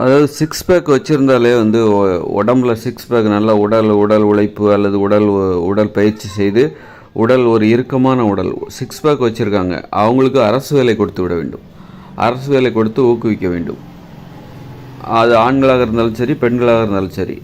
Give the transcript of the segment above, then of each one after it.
அதாவது six pack வச்சுருந்தாலே வந்து உடம்புல சிக்ஸ் பேக் நல்லா உடல் உடல் உழைப்பு அல்லது உடல் உடல் பயிற்சி செய்து உடல் ஒரு இறுக்கமான உடல் சிக்ஸ் பேக் வச்சுருக்காங்க. அவங்களுக்கு அரசு வேலை கொடுத்து விட வேண்டும். அரசு வேலை கொடுத்து ஊக்குவிக்க வேண்டும். அது ஆண்களாக இருந்தாலும் சரி பெண்களாக இருந்தாலும் சரி.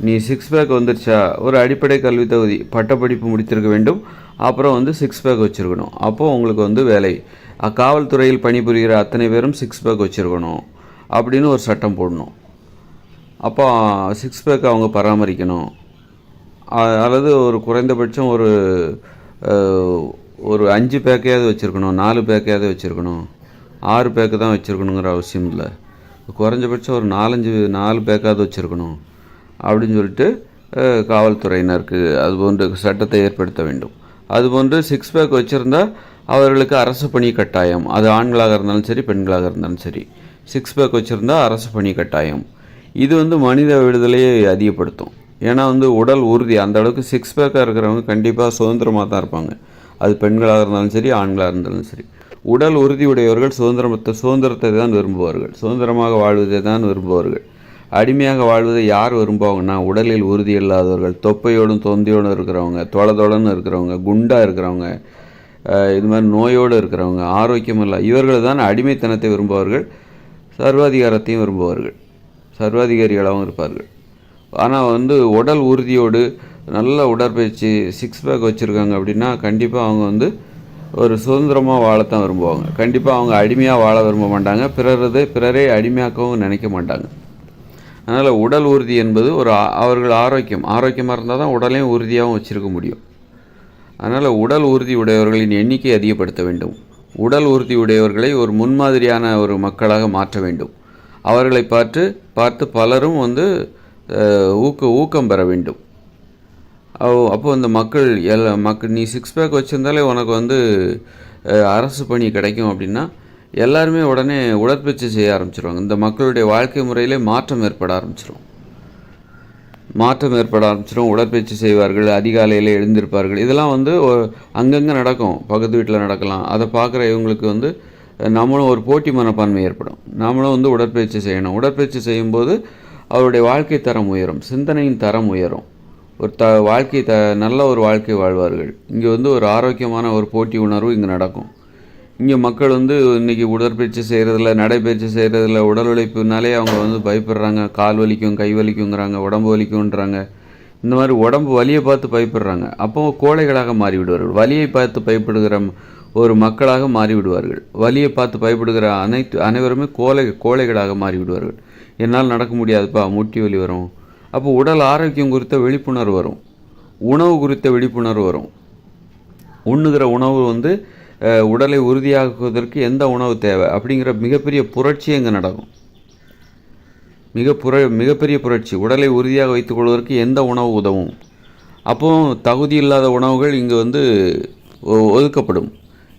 நீ சிக்ஸ் பேக் வந்துருச்சா? ஒரு அடிப்படை கல்வி தகுதி. பட்டப்படிப்பு முடித்திருக்க வேண்டும். அப்புறம் வந்து சிக்ஸ் பேக் வச்சுருக்கணும். அப்போது உங்களுக்கு வந்து வேலை. காவல்துறையில் பணிபுரிகிற அத்தனை பேரும் சிக்ஸ் பேக் வச்சுருக்கணும். அப்படின்னு ஒரு சட்டம் போடணும். அப்போ சிக்ஸ் பேக் அவங்க பராமரிக்கணும். அல்லது ஒரு குறைந்தபட்சம் ஒரு ஒரு அஞ்சு பேக்கையாவது வச்சுருக்கணும் நாலு பேக்கையாவது வச்சுருக்கணும் ஆறு பேக்கு தான் வச்சுருக்கணுங்கிற அவசியம் இல்லை. குறைஞ்சபட்சம் ஒரு நாலஞ்சு நாலு பேக்காவது வச்சுருக்கணும் அப்படின்னு சொல்லிட்டு காவல்துறையினருக்கு அது போன்று சட்டத்தை ஏற்படுத்த வேண்டும். அதுபோன்று சிக்ஸ் பேக் வச்சுருந்தா அவர்களுக்கு அரசு பணி கட்டாயம். அது ஆண்களாக இருந்தாலும் சரி பெண்களாக இருந்தாலும் சரி. சிக்ஸ் பேக் வச்சுருந்தா அரசு பணி கட்டாயம். இது வந்து மனித விடுதலையை அதிகப்படுத்தும். ஏன்னா வந்து உடல் உறுதி அந்த அளவுக்கு சிக்ஸ் பேக்காக இருக்கிறவங்க கண்டிப்பாக சுதந்திரமாக தான் இருப்பாங்க. அது பெண்களாக இருந்தாலும் சரி ஆண்களாக இருந்தாலும் சரி. உடல் உறுதியுடையவர்கள் சுதந்திரத்தை சுதந்திரத்தை தான் விரும்புவார்கள். சுதந்திரமாக வாழ்வதை தான் விரும்புவார்கள். அடிமையாக வாழ்வதை யார் விரும்புவாங்கன்னா உடலில் உறுதி இல்லாதவர்கள் தொப்பையோடும் தொந்தியோடும் இருக்கிறவங்க தொளதொளன்னு இருக்கிறவங்க குண்டாக இருக்கிறவங்க இது மாதிரி நோயோடு இருக்கிறவங்க ஆரோக்கியம் இல்லை இவர்கள் தான் அடிமைத்தனத்தை விரும்புவார்கள் சர்வாதிகாரத்தையும் விரும்புவார்கள் சர்வாதிகாரிகளாகவும் இருப்பார்கள். ஆனால் வந்து உடல் உறுதியோடு நல்ல உடற்பயிற்சி சிக்ஸ் பேக் வச்சுருக்காங்க அப்படின்னா கண்டிப்பாக அவங்க வந்து ஒரு சுதந்திரமாக வாழத்தான் விரும்புவாங்க. கண்டிப்பாக அவங்க அடிமையாக வாழ விரும்ப மாட்டாங்க. பிறரது பிறரை அடிமையாக்கவும் நினைக்க மாட்டாங்க. அதனால் உடல் உறுதி என்பது ஒரு அவர்கள் ஆரோக்கியம். ஆரோக்கியமாக இருந்தால் தான் உடலையும் உறுதியாகவும் வச்சுருக்க முடியும். அதனால் உடல் உறுதி உடையவர்களின் எண்ணிக்கை அதிகப்படுத்த வேண்டும். உடல் உறுதி உடையவர்களை ஒரு முன்மாதிரியான ஒரு மக்களாக மாற்ற வேண்டும். அவர்களை பார்த்து பார்த்து பலரும் வந்து ஊக்க ஊக்கம் பெற வேண்டும். அப்போது அப்போ இந்த மக்கள் எல்லா மக்கள் நீ சிக்ஸ் பேக் வச்சுருந்தாலே உனக்கு வந்து அரசு பணி கிடைக்கும் அப்படின்னா எல்லாருமே உடனே உடற்பயிற்சி செய்ய ஆரம்பிச்சிருவாங்க. இந்த மக்களுடைய வாழ்க்கை முறையிலே மாற்றம் ஏற்பட ஆரம்பிச்சிரும். மாற்றம் ஏற்பட ஆரம்பிச்சிடும் உடற்பயிற்சி செய்வார்கள் அதிகாலையில் எழுந்திருப்பார்கள். இதெல்லாம் வந்து அங்கங்கே நடக்கும் பக்கத்து வீட்டில் நடக்கலாம். அதை பார்க்குற இவங்களுக்கு வந்து நம்மளும் ஒரு போட்டி மனப்பான்மை ஏற்படும். நாமளும் வந்து உடற்பயிற்சி செய்யணும். உடற்பயிற்சி செய்யும்போது அவருடைய வாழ்க்கை தரம் உயரும் சிந்தனையின் தரம் உயரும். ஒரு த வாழ்க்கை த நல்ல ஒரு வாழ்க்கை வாழ்வார்கள். இங்கே வந்து ஒரு ஆரோக்கியமான ஒரு போட்டி உணர்வு இங்கே நடக்கும். இங்கே மக்கள் வந்து இன்றைக்கி உடற்பயிற்சி செய்கிறதில்ல நடைப்பயிற்சி செய்கிறதில்ல உடல் உழைப்புனாலே அவங்க வந்து பயப்படுறாங்க. கால் வலிக்கும் கை வலிக்குங்கிறாங்க உடம்பு வலிக்குன்றாங்க இந்த மாதிரி உடம்பு வலியை பார்த்து பயப்படுறாங்க. அப்போ கோழைகளாக மாறிவிடுவார்கள். வலியை பார்த்து பயப்படுகிற ஒரு மக்களாக மாறிவிடுவார்கள். வலியை பார்த்து பயப்படுகிற அனைத்து அனைவருமே கோலை கோழைகளாக மாறிவிடுவார்கள். என்னால் நடக்க முடியாதுப்பா முட்டி வலி வரும். அப்போ உடல் ஆரோக்கியம் குறித்த விழிப்புணர்வு வரும். உணவு குறித்த விழிப்புணர்வு வரும். உண்ணுகிற உணவு வந்து உடலை உறுதியாக்குவதற்கு எந்த உணவு தேவை அப்படிங்கிற மிகப்பெரிய புரட்சி அங்கே நடக்கும். மிக புர மிகப்பெரிய புரட்சி. உடலை உறுதியாக வைத்துக் கொள்வதற்கு எந்த உணவு உதவும்? அப்போ தகுதி இல்லாத உணவுகள் இங்கே வந்து ஒ- ஒதுக்கப்படும்.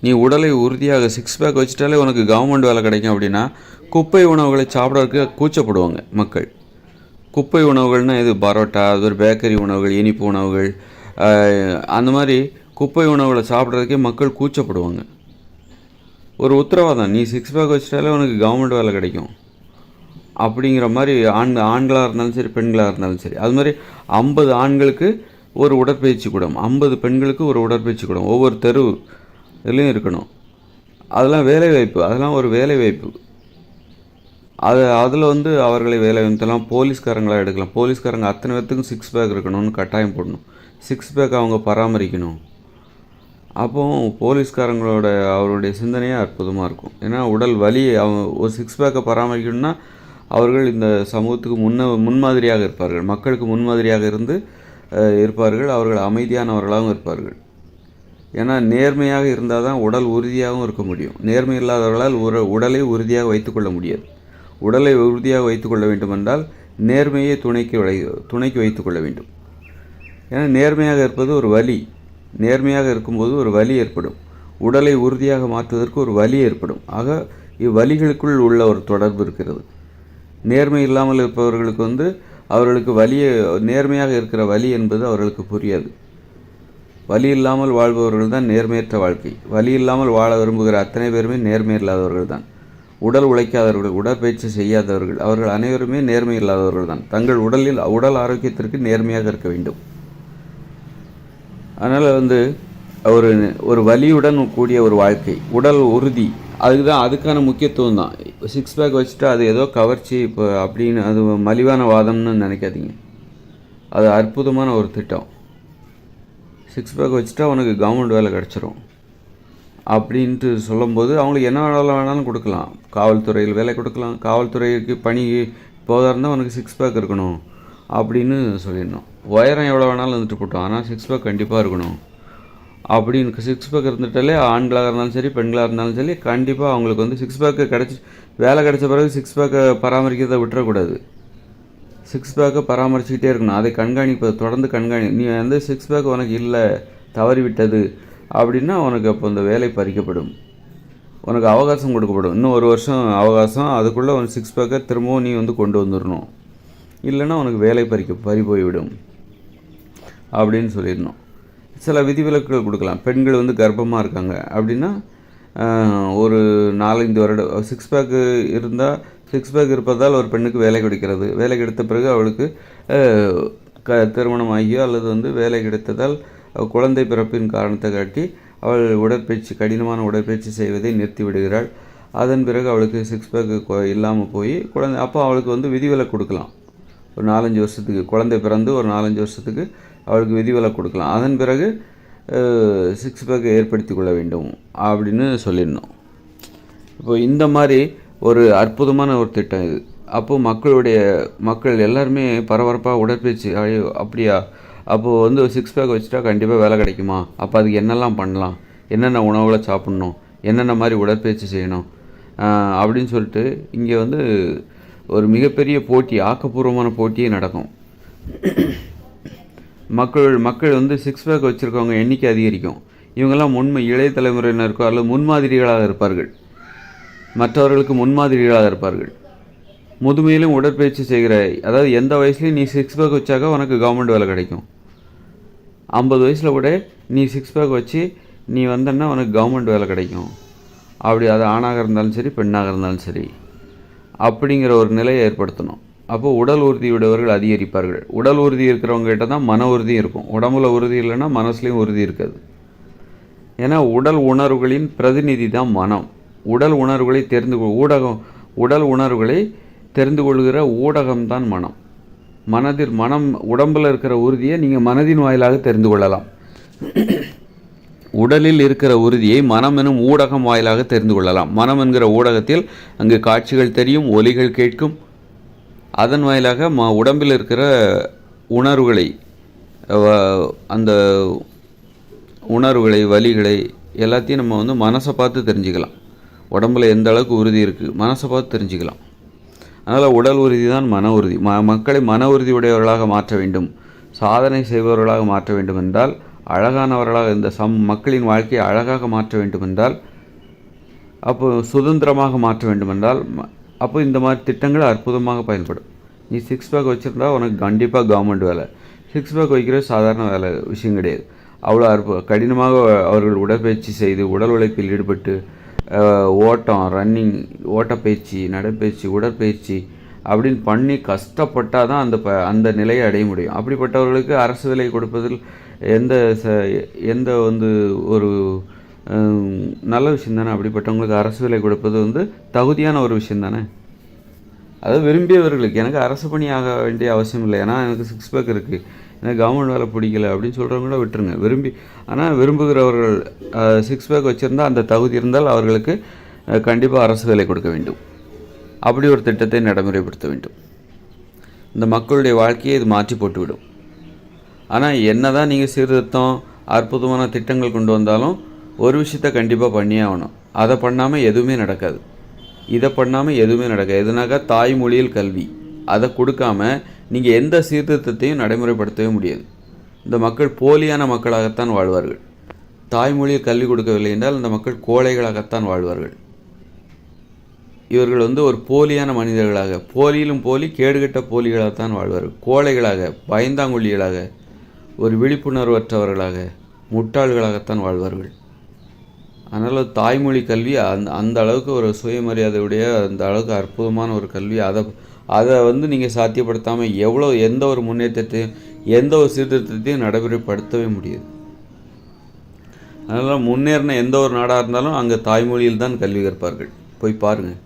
நீ உடலை உறுதியாக சிக்ஸ் பேக் வச்சுட்டாலே உனக்கு கவர்மெண்ட் வேலை கிடைக்கும் அப்படின்னா குப்பை உணவுகளை சாப்பிட்றதுக்கு கூச்சப்படுவாங்க மக்கள். குப்பை உணவுகள்னால் இது பரோட்டா அது ஒரு பேக்கரி உணவுகள் இனிப்பு உணவுகள் அந்த மாதிரி குப்பை உணவுகளை சாப்பிட்றதுக்கே மக்கள் கூச்சப்படுவாங்க. ஒரு உத்தரவாதம் நீ சிக்ஸ் பேக் வச்சிட்டாலே உனக்கு கவர்மெண்ட் வேலை கிடைக்கும். அப்படிங்கிற மாதிரி ஆண் ஆண்களாக இருந்தாலும் சரி பெண்களாக இருந்தாலும் சரி. அது மாதிரி ஐம்பது ஆண்களுக்கு ஒரு உடற்பயிற்சி கூடம் ஐம்பது பெண்களுக்கு ஒரு உடற்பயிற்சி கூடம். ஒவ்வொரு தெரு இதுலேயும் இருக்கணும். அதெல்லாம் வேலைவாய்ப்பு அதெல்லாம் ஒரு வேலைவாய்ப்பு அது அதில் வந்து அவர்களை வேலை வாய்த்தெல்லாம் போலீஸ்காரங்களாக எடுக்கலாம். போலீஸ்காரங்க அத்தனை பேர்த்துக்கும் சிக்ஸ் பேக் இருக்கணும்னு கட்டாயம் போடணும். சிக்ஸ் பேக் அவங்க பராமரிக்கணும். அப்போவும் போலீஸ்காரங்களோட அவருடைய சிந்தனையே அற்புதமாக இருக்கும். ஏன்னா உடல் வலி அவங்க ஒரு சிக்ஸ் பேக்கை பராமரிக்கணும்னா அவர்கள் இந்த சமூகத்துக்கு முன்ன முன்மாதிரியாக இருப்பார்கள். மக்களுக்கு முன்மாதிரியாக இருந்து இருப்பார்கள். அவர்கள் அமைதியானவர்களாகவும் இருப்பார்கள். ஏன்னா நேர்மையாக இருந்தால் தான் உடல் உறுதியாகவும் இருக்க முடியும். நேர்மை இல்லாதவர்களால் உர உடலை உறுதியாக வைத்துக்கொள்ள முடியாது. உடலை உறுதியாக வைத்துக்கொள்ள வேண்டுமென்றால் நேர்மையை துணைக்கு வை துணைக்கு வைத்துக்கொள்ள வேண்டும். ஏன்னா நேர்மையாக இருப்பது ஒரு வலி. நேர்மையாக இருக்கும்போது ஒரு வலி ஏற்படும். உடலை உறுதியாக மாற்றுவதற்கு ஒரு வலி ஏற்படும். ஆக இவ்வலிகளுக்குள் உள்ள ஒரு தொடர்பு இருக்கிறது. நேர்மை இல்லாமல் இருப்பவர்களுக்கு வந்து அவர்களுக்கு வலியை நேர்மையாக இருக்கிற வலி என்பது அவர்களுக்கு புரியாது. வலி இல்லாமல் வாழ்பவர்கள் தான் நேர்மையற்ற வாழ்க்கை. வலி இல்லாமல் வாழ விரும்புகிற அத்தனை பேருமே நேர்மை இல்லாதவர்கள் தான். உடல் உழைக்காதவர்கள் உடற்பயிற்சி செய்யாதவர்கள் அவர்கள் அனைவருமே நேர்மை இல்லாதவர்கள் தான். தங்கள் உடலில் உடல் ஆரோக்கியத்திற்கு நேர்மையாக இருக்க வேண்டும். அதனால் வந்து ஒரு ஒரு வலியுடன் கூடிய ஒரு வாழ்க்கை உடல் உறுதி அதுக்கு தான் அதுக்கான முக்கியத்துவம் தான். சிக்ஸ் பேக் வச்சுட்டா அது ஏதோ கவர்ச்சி இப்போ அப்படின்னு அது மலிவான வாதம்னு நினைக்காதீங்க. அது அற்புதமான ஒரு திட்டம். சிக்ஸ் பேக் வச்சுட்டா உனக்கு கவர்மெண்ட் வேலை கிடச்சிரும். அப்படின்ட்டு சொல்லும்போது அவங்களுக்கு என்ன வேலை வேணாலும் கொடுக்கலாம். காவல்துறையில் வேலை கொடுக்கலாம். காவல்துறைக்கு பணி போதாக இருந்தால் உனக்கு சிக்ஸ் பேக் இருக்கணும் அப்படின்னு சொல்லிடணும். உயரம் எவ்வளோ வேணாலும் இருந்துட்டு போட்டோம். ஆனால் சிக்ஸ் பேக் கண்டிப்பாக இருக்கணும். அப்படின்னு சிக்ஸ் பேக் இருந்துட்டாலே ஆண்களாக இருந்தாலும் சரி பெண்களாக இருந்தாலும் சரி கண்டிப்பாக அவங்களுக்கு வந்து சிக்ஸ் பேக்கு கிடச்சி வேலை கிடச்ச பிறகு சிக்ஸ் பேக்கை பராமரிக்கிறதை விட்டுறக்கூடாது. சிக்ஸ் பேக்கை பராமரிச்சுக்கிட்டே இருக்கணும். அதை கண்காணிப்பது தொடர்ந்து கண்காணி நீ வந்து சிக்ஸ் பேக் உனக்கு இல்லை தவறிவிட்டது அப்படின்னா உனக்கு அப்போ இந்த வேலை பறிக்கப்படும். உனக்கு அவகாசம் கொடுக்கப்படும். இன்னும் ஒரு வருஷம் அவகாசம் அதுக்குள்ளே உனக்கு சிக்ஸ் பேக்கை திரும்பவும் நீ வந்து கொண்டு வந்துடணும் இல்லைன்னா உனக்கு வேலை பறிக்க பறி போய்விடும் அப்படின்னு சொல்லிடணும். சில விதிவிலக்குகள் கொடுக்கலாம். பெண்கள் வந்து கர்ப்பமாக இருக்காங்க அப்படின்னா ஒரு நாலஞ்சு வருடம் சிக்ஸ் பேக்கு இருந்தால் சிக்ஸ் பேக் இருப்பதால் ஒரு பெண்ணுக்கு வேலை கிடைக்கிறது. வேலை கிடைத்த பிறகு அவளுக்கு க திருமணம் ஆகியோ அல்லது வந்து வேலை கிடைத்ததால் குழந்தை பிறப்பின் காரணத்தை காட்டி அவள் உடற்பயிற்சி கடினமான உடற்பயிற்சி செய்வதை நிறுத்தி விடுகிறாள். அதன் பிறகு அவளுக்கு சிக்ஸ் பேக்கு இல்லாமல் போய் குழந்தை அப்போ அவளுக்கு வந்து விதிவிலக்கு கொடுக்கலாம். ஒரு நாலஞ்சு வருஷத்துக்கு குழந்தை பிறந்து ஒரு நாலஞ்சு வருஷத்துக்கு அவருக்கு விதிவிலக்கு கொடுக்கலாம். அதன் பிறகு சிக்ஸ் பேக்கை ஏற்படுத்தி கொள்ள வேண்டும் அப்படின்னு சொல்லிடணும் இப்போ இந்த மாதிரி ஒரு அற்புதமான ஒரு திட்டம் இது. அப்போது மக்களுடைய மக்கள் எல்லாருமே பரபரப்பாக உடற்பயிற்சி ஐயோ அப்படியா? அப்போது வந்து சிக்ஸ் பேக் வச்சுட்டா கண்டிப்பாக வேலை கிடைக்குமா? அப்போ அதுக்கு என்னெல்லாம் பண்ணலாம்? என்னென்ன உணவுகளை சாப்பிட்ணும்? என்னென்ன மாதிரி உடற்பயிற்சி செய்யணும்? அப்படின்னு சொல்லிட்டு இங்கே வந்து ஒரு மிகப்பெரிய போட்டி ஆக்கப்பூர்வமான போட்டியே நடக்கும். மக்கள் மக்கள் வந்து சிக்ஸ் பேக் வச்சுருக்கவங்க எண்ணிக்கை அதிகரிக்கும். இவங்கெல்லாம் முன்மை இளைய தலைமுறையினருக்கோ அல்லது முன்மாதிரிகளாக இருப்பார்கள். மற்றவர்களுக்கு முன்மாதிரிகளாக இருப்பார்கள். முதுமையிலும் உடற்பயிற்சி செய்கிற அதாவது எந்த வயசுலையும் நீ சிக்ஸ் பேக் வச்சாக்க உனக்கு கவர்மெண்ட் வேலை கிடைக்கும். ஐம்பது வயசில் கூட நீ சிக்ஸ் பேக் வச்சு நீ வந்தன்னா உனக்கு கவர்மெண்ட் வேலை கிடைக்கும். அப்படி அது ஆணாக இருந்தாலும் சரி பெண்ணாக இருந்தாலும் சரி அப்படிங்கிற ஒரு நிலையை ஏற்படுத்தணும். அப்போ உடல் உறுதியுடையவர்கள் அதிகரிப்பார்கள். உடல் உறுதி இருக்கிறவங்க கிட்ட தான் மன உறுதி இருக்கும். உடம்புல உறுதி இல்லைன்னா மனசுலேயும் உறுதி இருக்காது. ஏன்னா உடல் உணர்வுகளின் பிரதிநிதி தான் மனம். உடல் உணர்வுகளை தெரிந்து கொள் ஊடகம் உடல் உணர்வுகளை தெரிந்து கொள்கிற ஊடகம்தான் மனம். மனதில் மனம் உடம்பில் இருக்கிற உறுதியை நீங்கள் மனதின் வாயிலாக தெரிந்து கொள்ளலாம். உடலில் இருக்கிற உறுதியை மனம் எனும் ஊடகம் வாயிலாக தெரிந்து கொள்ளலாம். மனம் என்கிற ஊடகத்தில் அங்கு காட்சிகள் தெரியும் ஒலிகள் கேட்கும் அதன் வாயிலாக ம உடம்பில் இருக்கிற உணர்வுகளை அந்த உணர்வுகளை வலிகளை எல்லாத்தையும் நம்ம வந்து மனசை பார்த்து தெரிஞ்சுக்கலாம். உடம்புல எந்த அளவுக்கு உறுதி இருக்குது மனசை பார்த்து தெரிஞ்சுக்கலாம். அதனால் உடல் உறுதி தான் மன உறுதி. ம மக்களை மன உறுதி உடையவர்களாக மாற்ற வேண்டும். சாதனை செய்பவர்களாக மாற்ற வேண்டும் என்றால் அழகானவர்களாக இந்த சம் மக்களின் வாழ்க்கையை அழகாக மாற்ற வேண்டும் என்றால் அப்போ சுதந்திரமாக மாற்ற வேண்டும் என்றால் அப்போ இந்த மாதிரி திட்டங்கள் அற்புதமாக பயன்படும். நீ சிக்ஸ் பேக் வச்சுருந்தா உனக்கு கண்டிப்பாக கவர்மெண்ட் வேலை. சிக்ஸ் பேக் வைக்கிறது சாதாரண வேலை விஷயம் கிடையாது. அவ்வளோ அற்பு கடினமாக அவர்கள் உடற்பயிற்சி செய்து உடல் உழைப்பில் ஈடுபட்டு ஓட்டம் ரன்னிங் ஓட்டப்பயிற்சி நடைப்பயிற்சி உடற்பயிற்சி அப்படின்னு பண்ணி கஷ்டப்பட்டால் தான் அந்த ப அந்த நிலையை அடைய முடியும். அப்படிப்பட்டவர்களுக்கு அரசு விலை கொடுப்பதில் எந்த ச எந்த வந்து ஒரு நல்ல விஷயம் தானே அப்படிப்பட்டவங்களுக்கு அரசு வேலை கொடுப்பது வந்து தகுதியான ஒரு விஷயம் தானே அது விரும்பியவர்களுக்கு. எனக்கு அரசு பணி ஆக வேண்டிய அவசியம் இல்லை. ஏன்னா எனக்கு சிக்ஸ் பேக் இருக்குது எனக்கு கவர்மெண்ட் வேலை பிடிக்கல அப்படின்னு சொல்கிறவங்க கூட விட்டுருங்க. விரும்பி ஆனால் விரும்புகிறவர்கள் சிக்ஸ் பேக் வச்சுருந்தா அந்த தகுதி இருந்தால் அவர்களுக்கு கண்டிப்பாக அரசு வேலை கொடுக்க வேண்டும். அப்படி ஒரு திட்டத்தை நடைமுறைப்படுத்த வேண்டும். இந்த மக்களுடைய வாழ்க்கையை இது மாற்றி போட்டுவிடும். ஆனால் என்ன தான் நீங்கள் சீர்திருத்தம் அற்புதமான திட்டங்கள் கொண்டு வந்தாலும் ஒரு விஷயத்த கண்டிப்பாக பண்ணியே ஆகணும். அதை பண்ணாமல் எதுவுமே நடக்காது. இதை பண்ணாமல் எதுவுமே நடக்காது. எதுனாக்கா தாய்மொழியில் கல்வி. அதை கொடுக்காம நீங்கள் எந்த சீர்திருத்தத்தையும் நடைமுறைப்படுத்தவே முடியாது. இந்த மக்கள் போலியான மக்களாகத்தான் வாழ்வார்கள். தாய்மொழியில் கல்வி கொடுக்கவில்லை என்றால் இந்த மக்கள் கோழைகளாகத்தான் வாழ்வார்கள். இவர்கள் வந்து ஒரு போலியான மனிதர்களாக போலியிலும் போலி கேடுகட்ட போலிகளாகத்தான் வாழ்வார்கள். கோழைகளாக பயந்தாங்குழிகளாக ஒரு விழிப்புணர்வற்றவர்களாக முட்டாள்களாகத்தான் வாழ்வார்கள். அதனால் தாய்மொழி கல்வி அந்த அந்த அளவுக்கு ஒரு சுயமரியாதையுடைய அந்த அளவுக்கு அற்புதமான ஒரு கல்வி. அதை அதை வந்து நீங்கள் சாத்தியப்படுத்தாமல் எவ்வளோ எந்த ஒரு முன்னேற்றத்தையும் எந்த ஒரு சீர்திருத்தத்தையும் நடைமுறைப்படுத்தவே முடியாது. அதனால் முன்னேறின எந்த ஒரு நாடாக இருந்தாலும் அங்கே தாய்மொழியில் தான் கல்வி கற்பார்கள். போய் பாருங்கள்